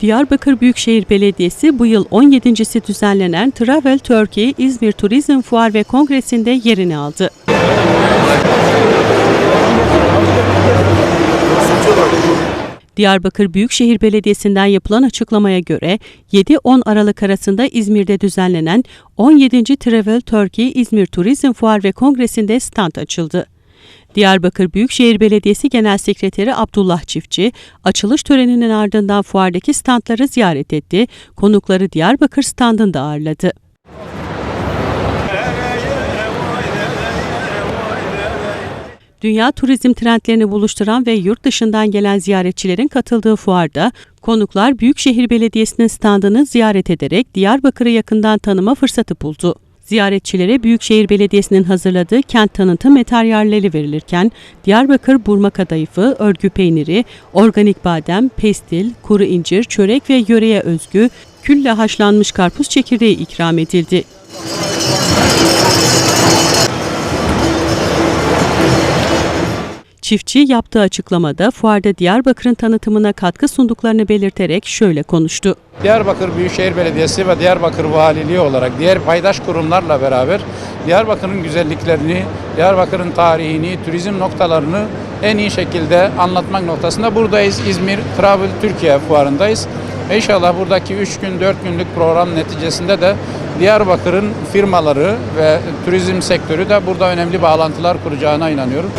Diyarbakır Büyükşehir Belediyesi bu yıl 17.si düzenlenen Travel Turkey İzmir Turizm Fuar ve Kongresi'nde yerini aldı. Diyarbakır Büyükşehir Belediyesi'nden yapılan açıklamaya göre 7-10 Aralık arasında İzmir'de düzenlenen 17. Travel Turkey İzmir Turizm Fuar ve Kongresi'nde stand açıldı. Diyarbakır Büyükşehir Belediyesi Genel Sekreteri Abdullah Çiftçi, açılış töreninin ardından fuardaki standları ziyaret etti, konukları Diyarbakır standında ağırladı. Dünya turizm trendlerini buluşturan ve yurt dışından gelen ziyaretçilerin katıldığı fuarda konuklar Büyükşehir Belediyesi'nin standını ziyaret ederek Diyarbakır'ı yakından tanıma fırsatı buldu. Ziyaretçilere Büyükşehir Belediyesi'nin hazırladığı kent tanıtım materyalleri verilirken Diyarbakır burma kadayıfı, örgü peyniri, organik badem, pestil, kuru incir, çörek ve yöreye özgü külle haşlanmış karpuz çekirdeği ikram edildi. Çiftçi yaptığı açıklamada fuarda Diyarbakır'ın tanıtımına katkı sunduklarını belirterek şöyle konuştu. Diyarbakır Büyükşehir Belediyesi ve Diyarbakır Valiliği olarak diğer paydaş kurumlarla beraber Diyarbakır'ın güzelliklerini, Diyarbakır'ın tarihini, turizm noktalarını en iyi şekilde anlatmak noktasında buradayız. İzmir Travel Türkiye fuarındayız. İnşallah buradaki 3 gün 4 günlük program neticesinde de Diyarbakır'ın firmaları ve turizm sektörü de burada önemli bağlantılar kuracağına inanıyorum.